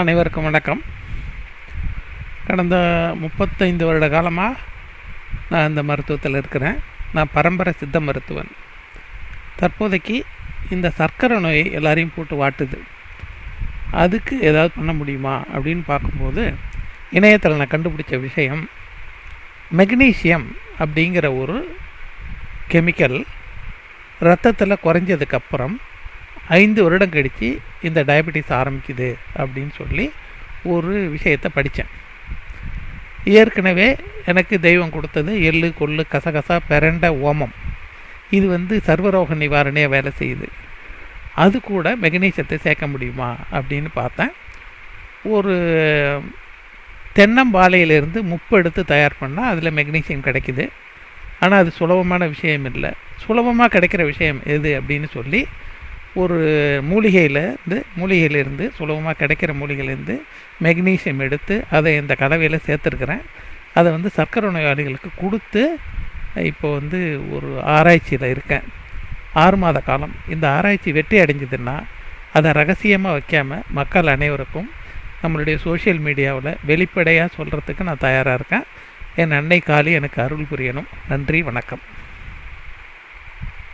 அனைவருக்கும் வணக்கம். கடந்த முப்பத்தைந்து வருட காலமாக நான் இந்த மருத்துவத்தில் இருக்கிறேன். நான் பரம்பரை சித்த மருத்துவன். தற்போதைக்கு இந்த சர்க்கரை நோய் எல்லாரையும் போட்டு வாட்டுது. அதுக்கு ஏதாவது பண்ண முடியுமா அப்படின்னு பார்க்கும்போது இணையத்தில் நான் கண்டுபிடிச்ச விஷயம் மெக்னீசியம் அப்படிங்கிற ஒரு கெமிக்கல் ரத்தத்தில் குறைஞ்சதுக்கப்புறம் ஐந்து வருடம் கழித்து இந்த டயபெட்டிஸ் ஆரம்பிக்குது அப்படின்னு சொல்லி ஒரு விஷயத்தை படித்தேன். ஏற்கனவே எனக்கு தெய்வம் கொடுத்தது எள்ளு கொள்ளு கசகசா பெரண்ட ஓமம். இது வந்து சர்வரோக நிவாரணையாக வேலை செய்யுது. அது கூட மெக்னீசியத்தை சேர்க்க முடியுமா அப்படின்னு பார்த்தேன். ஒரு தென்னம்பாலையிலேருந்து முப்பு எடுத்து தயார் பண்ணால் அதில் மெக்னீசியம் கிடைக்குது. ஆனால் அது சுலபமான விஷயம் இல்லை. சுலபமாக கிடைக்கிற விஷயம் எது அப்படின்னு சொல்லி ஒரு மூலிகையில் இருந்து மூலிகையிலேருந்து சுலபமாக கிடைக்கிற மூலிகையிலேருந்து மெக்னீசியம் எடுத்து அதை இந்த கலவையில் சேர்த்துருக்குறேன். அதை வந்து சர்க்கரை நோயாளிகளுக்கு கொடுத்து இப்போ வந்து ஒரு ஆராய்ச்சியில் இருக்கேன். ஆறு மாத காலம். இந்த ஆராய்ச்சி வெற்றி அடைஞ்சதுன்னா அதை ரகசியமாக வைக்காமல் மக்கள் அனைவருக்கும் நம்மளுடைய சோஷியல் மீடியாவில் வெளிப்படையாக சொல்கிறதுக்கு நான் தயாராக இருக்கேன். என் அன்னை காலி எனக்கு அருள் புரியணும். நன்றி வணக்கம்.